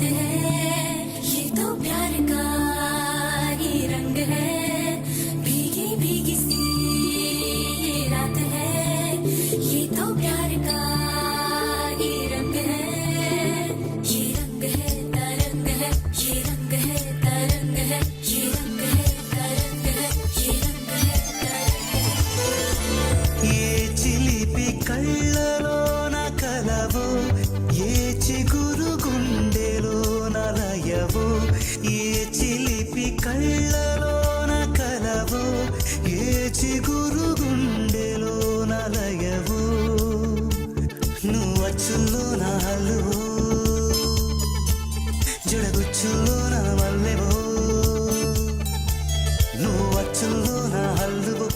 है, ये तो प्यार का रंग है। भीगी भीगी सी रात है, ये तो प्यार का కళ్ళలోన కలవు ఏ చిగురు గుండెలోన లయవు. నువ్వచ్చుల్లో నా హల్లువు జడగుచ్చుల్లో నా మల్లెవు. నువ్వచ్చుల్లో నా హల్లువు